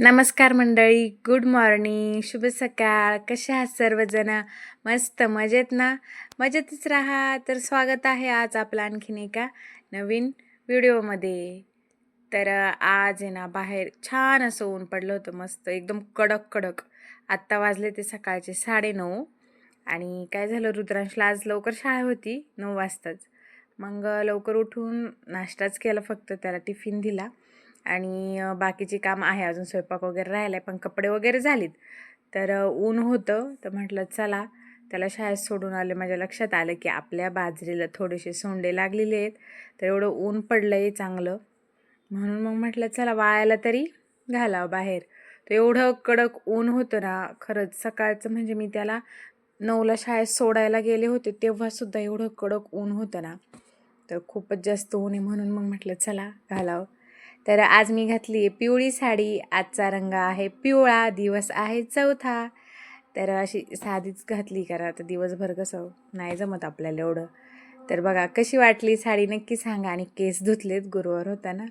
नमस्कार मंडळी good morning शुभ सकाळ. कसे आहात सर्वजण? मस्त मजेत ना? मजेतच राहा. तर स्वागत आहे आज आपलं आणखीन एका नवीन व्हिडिओमध्ये. तर आज आहे ना बाहेर छान असं ऊन पडलं होतं मस्त एकदम कडक कडक. आत्ता वाजले ते सकाळचे साडेनऊ आणि काय झालं रुद्रांशला आज लवकर शाळा होती नऊ वाजताच. मग लवकर उठून नाश्ताच केला फक्त त्याला टिफिन दिला. आणि बाकीचे बाकीची काम आहे अजून स्वयंपाक वगैरे राहिला आहे पण कपडे वगैरे झालीत. तर ऊन होतं तर म्हटलं चला त्याला शाळेत सोडून आले माझ्या लक्षात आलं की आपल्या बाजरीला थोडेसे सोंडे लागलेले आहेत तर एवढं ऊन पडलं आहे चांगलं. म्हणून मग म्हटलं चला वाळायला तरी घालावं बाहेर. तर एवढं कडक ऊन होतं ना खरंच सकाळचं म्हणजे मी त्याला नऊला शाळेत सोडायला गेले होते तेव्हासुद्धा एवढं कडक ऊन होतं ना. तर खूपच जास्त ऊन आहे म्हणून मग म्हटलं चला घालावं. तर आज मी घातली आहे पिवळी साडी. आजचा रंग आहे पिवळा दिवस आहे चौथा. तर अशी साधीच घातली कारण आता दिवसभर कसं नाही जमत आपल्याला एवढं. तर बघा कशी वाटली साडी नक्की सांगा. आणि केस धुतलेत गुरुवार होता ना.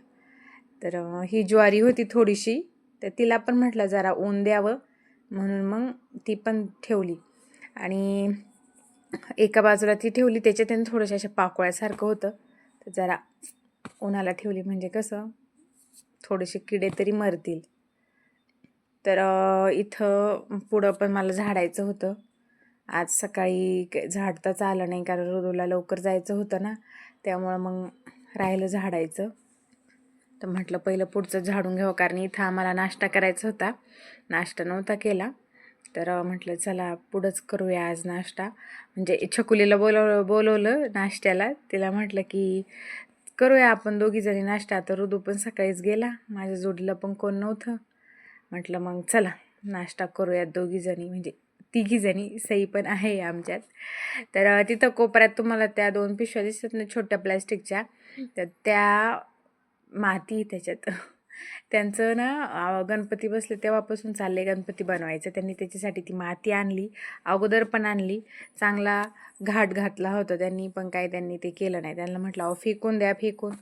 तर ही ज्वारी होती थोडीशी. तर तिला पण म्हटलं जरा ऊन द्यावं. म्हणून मग ती पण ठेवली. आणि एका बाजूला ती ठेवली. त्याच्यात थोडंसं अशा पाकोळ्यासारखं होतं. तर जरा उन्हाला ठेवली. म्हणजे कसं थोडेसे किडे तरी मरतील. तर इथं पुढं पण मला झाडायचं होतं. आज सकाळी झाडताच आलं नाही कारण रोदूला लवकर जायचं होतं ना त्यामुळं मग राहिलं झाडायचं. तर म्हटलं पहिलं पुढचं झाडून घ्यावं कारण इथं आम्हाला नाश्ता करायचा होता. नाश्ता नव्हता केला. तर म्हटलं चला पुढंच करूया आज नाश्ता. म्हणजे छकुलीला बोलवलं बोलवलं नाश्त्याला. तिला म्हटलं की करूया आपण दोघीजणी नाश्ता तर ऋदू पण सकाळीच गेला. माझ्या जोडीला पण कोण नव्हतं. म्हटलं मग चला नाश्ता करूयात दोघीजणी म्हणजे तिघीजणी सई पण आहे आमच्यात. तर तिथं कोपऱ्यात तुम्हाला त्या दोन पिशव्या दिसतात ना छोट्या प्लॅस्टिकच्या तर त्या माती त्याच्यात त्यांचं ना गणपती बसले तेव्हापासून चालले गणपती बनवायचं. त्यांनी त्याच्यासाठी ती माती आणली अगोदर पण आणली. चांगला घाट घातला होता त्यांनी पण काय त्यांनी ते केलं नाही. त्यांना म्हटलं अहो फेकून द्या फेकून.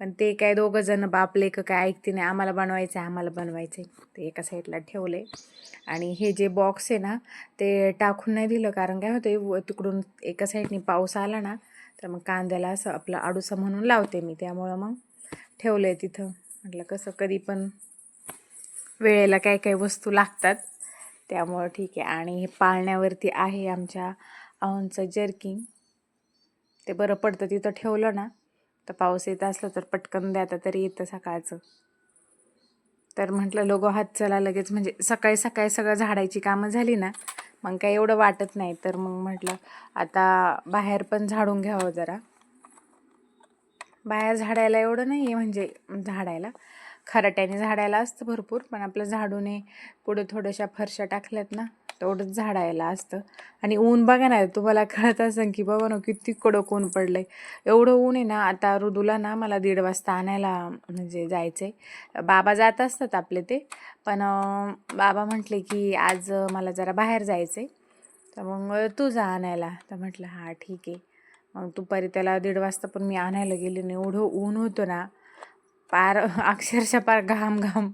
पण ते काय दोघं जण बापले का काय ऐकते नाही. आम्हाला बनवायचं आहे आम्हाला बनवायचं आहे ते एका साईडला ठेवले आणि हे जे बॉक्स आहे ना ते टाकून नाही दिलं. कारण काय होतं व तिकडून एका साईडने पाऊस आला ना तर मग कांद्याला असं आपलं आडूसा म्हणून लावते मी. त्यामुळं मग ठेवलं आहे तिथं. म्हटलं कसं कधी पण वेळेला काय काय वस्तू लागतात त्यामुळं ठीक आहे. आणि हे पाळण्यावरती आहे आमच्या अहोंचं जर्किंग ते बरं पडतं तिथं ठेवलं ना तर पाऊस येत असलं तर पटकन द्याता तरी येतं सकाळचं. तर म्हटलं लोगो हात चला लगेच म्हणजे सकाळी सकाळी सगळं झाडायची कामं झाली ना मग काही एवढं वाटत नाही. तर मग म्हटलं आता बाहेर पण झाडून घ्यावं जरा. बाहेर झाडायला एवढं नाही आहे म्हणजे झाडायला. खराट्याने झाडायला असतं भरपूर पण आपलं झाडूने पुढे थोड्याशा फरशा टाकल्यात ना तेवढंच झाडायला असतं. आणि ऊन बघा ना तुम्हाला कळत असेल की बाबा ना किती कडक ऊन पडलं आहे एवढं ऊन आहे ना आता ऋदूला ना मला दीड वाजता आणायला म्हणजे जायचं आहे बाबा जात असतात आपले ते पण बाबा म्हटले की आज मला जरा बाहेर जायचं आहे तर मग तू जा आणायला. तर म्हटलं हां ठीक आहे. दुपारी त्याला दीड वाजता पण मी आणायला गेले नाही एवढं ऊन होतं ना पार अक्षरशः पार घाम घाम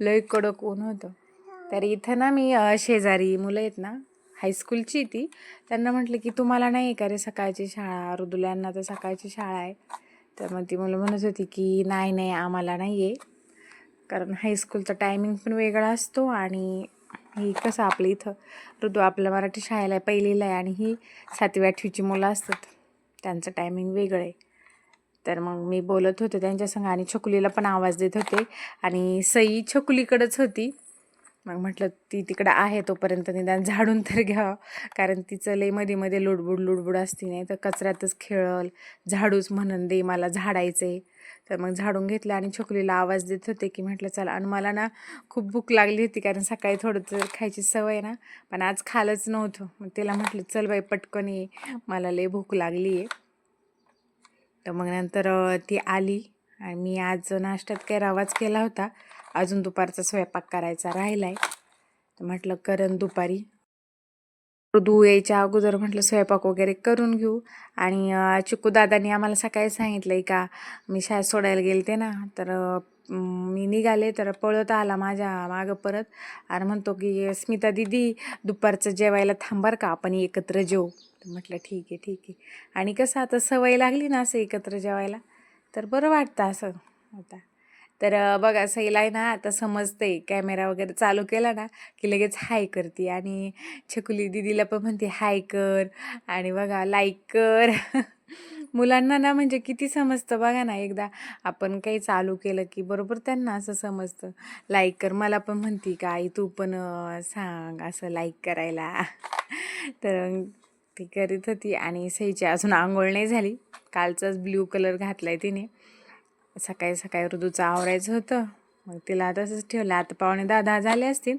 लय कडक ऊन होतं. तर इथं ना मी शेजारी मुलं आहेत ना हायस्कूलची ती त्यांना म्हटलं की तुम्हाला नाही आहे का रे सकाळची शाळा रुदुल्यांना तर सकाळची शाळा आहे. तर मग ती मुलं म्हणत होती की नाही नाही आम्हाला नाही आहे कारण हायस्कूलचा टायमिंग पण वेगळा असतो आणि ही कसं आपलं इथं ऋतू आपल्या मराठी शाळेला आहे पहिलीला आहे आणि ही सातवी आठवीची मुलं असतात. त्यांचं टायमिंग वेगळं आहे. तर मग मी बोलत होते त्यांच्यासंग आणि छकुलीला पण आवाज देत होते. आणि सई छकुलीकडंच होती. मग म्हटलं ती तिकडं आहे तोपर्यंत निदान झाडून तर घ्यावं कारण तिचं लई मध्ये मध्ये लुडबुड लुडबुड असती नाही तर कचऱ्यातच खेळल झाडूच म्हणून दे मला झाडायचे. तर मग झाडून घेतलं आणि छोकलीला आवाज देत होते की म्हटलं चला. आणि मला ना खूप भूक लागली होती कारण सकाळी थोडं तर खायची सवय ना पण आज खालच नव्हतं. मग तिला म्हटलं चल बाई पटकन ये मला लई भूक लागली आहे. तर मग नंतर ती आली आणि मी आज नाश्त्यात काही रवाच केला होता. अजून दुपारचा स्वयंपाक करायचा राहिला आहे तर म्हटलं करण दुपारी. ऋतू यायच्या अगोदर म्हटलं स्वयंपाक वगैरे करून घेऊ. आणि अ, चिकू दादानी आम्हाला सकाळी सांगितलं का मी शाळेत सोडायला गेलते ना तर मी निघाले तर पळत आला माझ्या मागं परत. आणि म्हणतो की स्मिता दिदी दुपारचं जेवायला थांबार का आपण एकत्र जेवू तर म्हटलं ठीक आहे ठीक आहे. आणि कसं आता सवय लागली ना असं एकत्र जेवायला. तर बरं वाटतं असं आता. तर बघा सैला आहे ना आता समजते कॅमेरा वगैरे चालू केला ना की लगेच हाय करते. आणि छकुली दिदीला पण म्हणते हाय कर. आणि बघा लाईक कर. मुलांना ना म्हणजे किती समजतं बघा ना एकदा आपण काही चालू केलं की बरोबर त्यांना असं समजतं. लाईक कर. मला पण म्हणती का आई तू पण सांग असं लाईक करायला. तर ती करीत होती. आणि सईची अजून आंघोळ नाही झाली. कालचाच ब्ल्यू कलर घातला आहे तिने. सकाळी सकाळी ऋतूचं आवरायचं होतं. मग तिला तसंच ठेवलं. आता पावणे दहा दहा झाले असतील.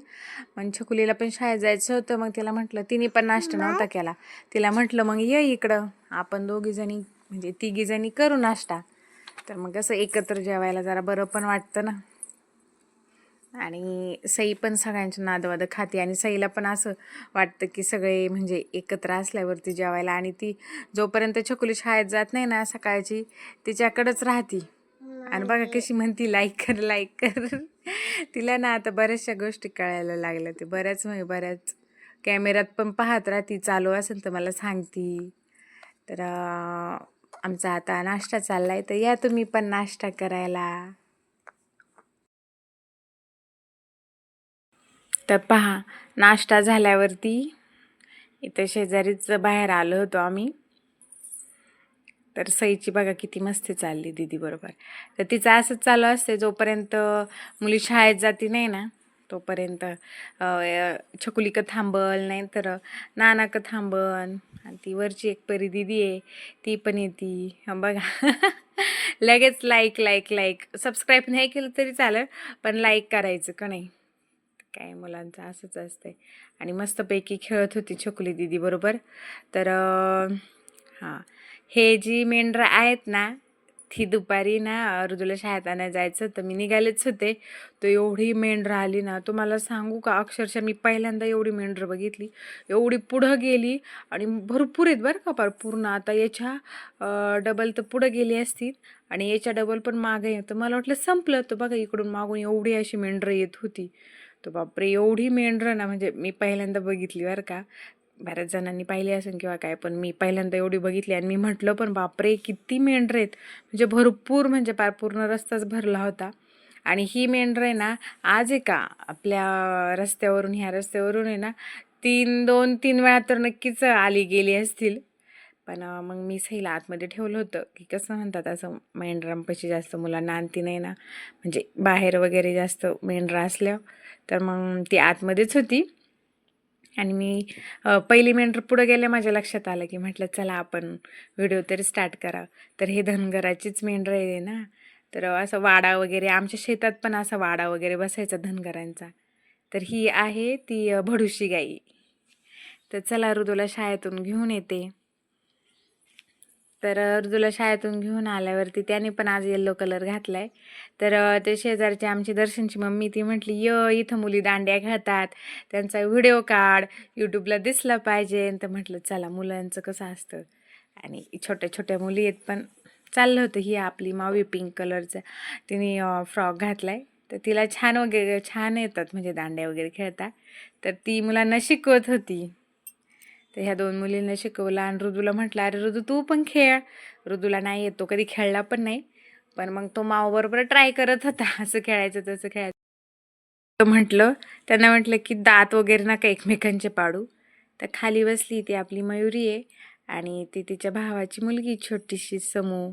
मग छकुलीला पण शाळेत जायचं होतं. मग तिला म्हटलं तिने पण नाश्ता नव्हता केला. तिला म्हटलं मग ये इकडं. आपण दोघीजणी म्हणजे तिघीजणी करू नाश्ता. तर मग कसं एकत्र जेवायला जरा बरं पण वाटतं ना. आणि सई पण सगळ्यांच्या नादवाद खाते. आणि सईला पण असं वाटतं की सगळे म्हणजे एकत्र असल्यावरती जेवायला. आणि ती जोपर्यंत छकुली शाळेत जात नाही ना सकाळची तिच्याकडंच राहती. आणि बघा कशी म्हणती लाईक कर लाईक कर. तिला ना आता बऱ्याचशा गोष्टी कळायला लागल्या ते बऱ्याच म्हणजे बऱ्याच. कॅमेऱ्यात पण पाहत राहती चालू असेल तर मला सांगती. तर आमचा आता नाश्ता चाललाय तर या तुम्ही पण नाश्ता करायला. तर पहा नाश्ता झाल्यावरती इथं शेजारीच बाहेर आलो होतो आम्ही. तर सईची बघा किती मस्ती चालली दीदी बरोबर. तर तिचं असंच चालू असते जोपर्यंत मुली शाळेत जाती नाही ना तोपर्यंत छकुली का थांबल नाही तर नाना का थांबल आणि ती वरची एक परी दिदी आहे ती पण येते. बघा. लगेच लाईक लाईक लाईक सबस्क्राईब नाही केलं तरी चालेल पण लाईक करायचं का नाही? काय मुलांचं असंच असतंय. आणि मस्तपैकी खेळत होती छकुली दिदी बरोबर. तर हां. हे जी मेंढरं आहेत ना ती दुपारी ना ऋतूला शाळेत आणायला जायचं. तर मी निघालेच होते. तर एवढी मेंढरं आली ना तुम्हाला सांगू का? अक्षरशः मी पहिल्यांदा एवढी मेंढरं बघितली. एवढी पुढं गेली आणि भरपूर आहेत बरं का पार पूर्ण. आता याच्या डबल तर पुढं गेली असतील आणि याच्या डबल पण मागे येतं तर मला वाटलं संपलं. तर बघा इकडून मागून एवढी अशी मेंढरं येत होती. तर बापरे एवढी मेंढरं ना म्हणजे मी पहिल्यांदा बघितली बरं का. बऱ्याच जणांनी पाहिली असेल किंवा काय पण मी पहिल्यांदा एवढी बघितली आणि मी म्हटलं पण बापरे किती मेंढरं आहेत. म्हणजे भरपूर म्हणजे पार पूर्ण रस्ताच भरला होता. आणि ही मेंढरं आहे ना आज आहे का आपल्या रस्त्यावरून ह्या रस्त्यावरून आहे ना तीन दोन तीन वेळा तर नक्कीच आली गेली असतील. पण मग मी सहीला आतमध्ये ठेवलं होतं की कसं म्हणतात असं मेंढरांपाशी जास्त मुलांना आणती नाही ना. म्हणजे बाहेर वगैरे जास्त मेंढरा असल्या तर मग ती आतमध्येच होती. आणि मी पहिली मेंढर पुढं गेले माझ्या लक्षात आलं की म्हटलं चला आपण व्हिडिओ तरी स्टार्ट करा. तर हे धनगराचीच मेंढर आहे ना. तर असं वाडा वगैरे आमच्या शेतात पण असा वाडा वगैरे बसायचा धनगरांचा. तर ही आहे ती भडुशी गाई. तर चला ऋदूला शाळेतून घेऊन येते. तर अर्जूला शाळेतून घेऊन आल्यावरती त्याने पण आज येल्लो कलर घातलाय. तर ते शेजारची आमची दर्शनची मम्मी ती म्हटली य इथं मुली दांड्या खेळतात. त्यांचा व्हिडिओ काढ. यूट्यूबला दिसला पाहिजे. तर म्हटलं चला मुलांचं कसं असतं? आणि छोट्या छोट्या मुली आहेत पण चाललं होतं ही आपली मावी पिंक कलरचं तिने फ्रॉक घातलाय. तर तिला छान वगैरे छान येतात म्हणजे दांड्या वगैरे खेळता. तर ती मुलांना शिकवत होती. तर ह्या दोन मुलींना शिकवलं आणि ऋदूला म्हटलं अरे ऋदू तू पण खेळ. ऋदूला नाही येतो कधी खेळला पण नाही पण मग तो मावबरोबर ट्राय करत होता. असं खेळायचं तसं खेळायचं. तर म्हटलं त्यांना म्हटलं की दात वगैरे नका एकमेकांचे पाडू. तर खाली बसली ती आपली मयुरी आहे आणि ती तिच्या भावाची मुलगी छोटीशी समू.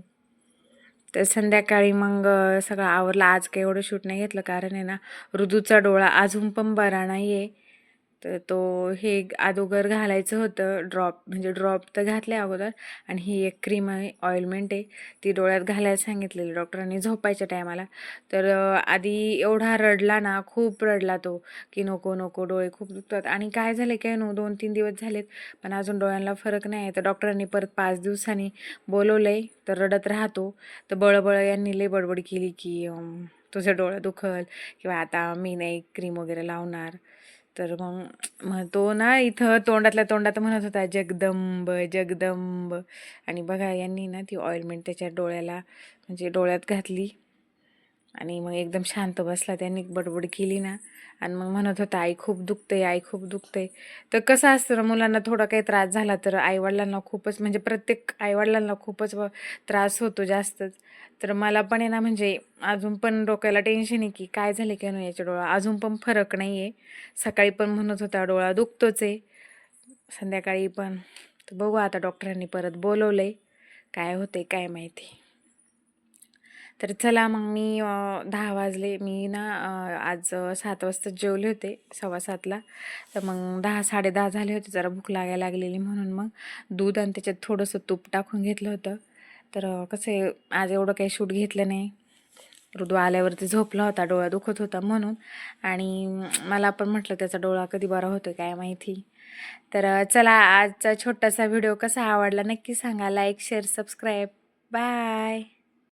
तर संध्याकाळी मग सगळं आवरलं. आज काही एवढं शूट नाही घेतलं कारण आहे ना ऋतूचा डोळा अजून पण बरा नाही आहे तर तो हे अगोदर घालायचं होतं. ड्रॉप म्हणजे ड्रॉप तर घातले अगोदर. आणि ही एक क्रीम आहे ऑइलमेंट आहे. ती डोळ्यात घालायला सांगितलेली डॉक्टरांनी झोपायच्या टायमाला तर आधी एवढा रडला ना खूप रडला तो की नको नको डोळे खूप दुखतात. आणि काय झालं काय नो दोन तीन दिवस झालेत पण अजून डोळ्यांना फरक नाही आहे तर डॉक्टरांनी परत पाच दिवसांनी बोलवलं आहे तर रडत राहतो. तर बळबळ यांनी लई बडबड केली की तुझं डोळं दुखल किंवा आता मी नाही क्रीम वगैरे लावणार. तर मग मग तो ना इथं तोंडातल्या तोंडात म्हणत होता जगदंब जगदंब. आणि बघा यांनी ना ती ऑइलमेंट त्याच्या डोळ्याला म्हणजे डोळ्यात घातली. आणि मग एकदम शांत बसला त्यांनी बडबड केली ना. आणि मग म्हणत होता आई खूप दुखते आई खूप दुखते तर कसं असतं ना मुलांना थोडा काही त्रास झाला तर आईवडिलांना खूपच म्हणजे प्रत्येक आईवडिलांना खूपच त्रास होतो जास्तच. तर मला पण आहे ना म्हणजे अजून पण डोक्याला टेन्शन आहे की काय झाले काय नाही याच्या डोळा अजून पण फरक नाही आहे सकाळी पण म्हणत होता डोळा दुखतोच आहे. संध्याकाळी पण तर बघू आता डॉक्टरांनी परत बोलवलं आहे काय होते काय माहिती. तर चला मग मी दहा वाजले. मी ना आज सात वाजता जेवले होते सव्वा सातला. तर मग दहा साडेदहा झाले होते. जरा भूक लागायला लागलेली म्हणून मग दूध आणि त्याच्यात थोडंसं तूप टाकून घेतलं होतं. तर कसं आहे आज एवढं काही शूट घेतलं नाही. ऋतू आल्यावरती झोपला होता डोळा दुखत होता म्हणून. आणि मला पण म्हटलं त्याचा डोळा कधी बरा होतो काय माहिती. तर चला आजचा छोटासा व्हिडिओ कसा आवडला नक्की सांगा. Like share subscribe. बाय.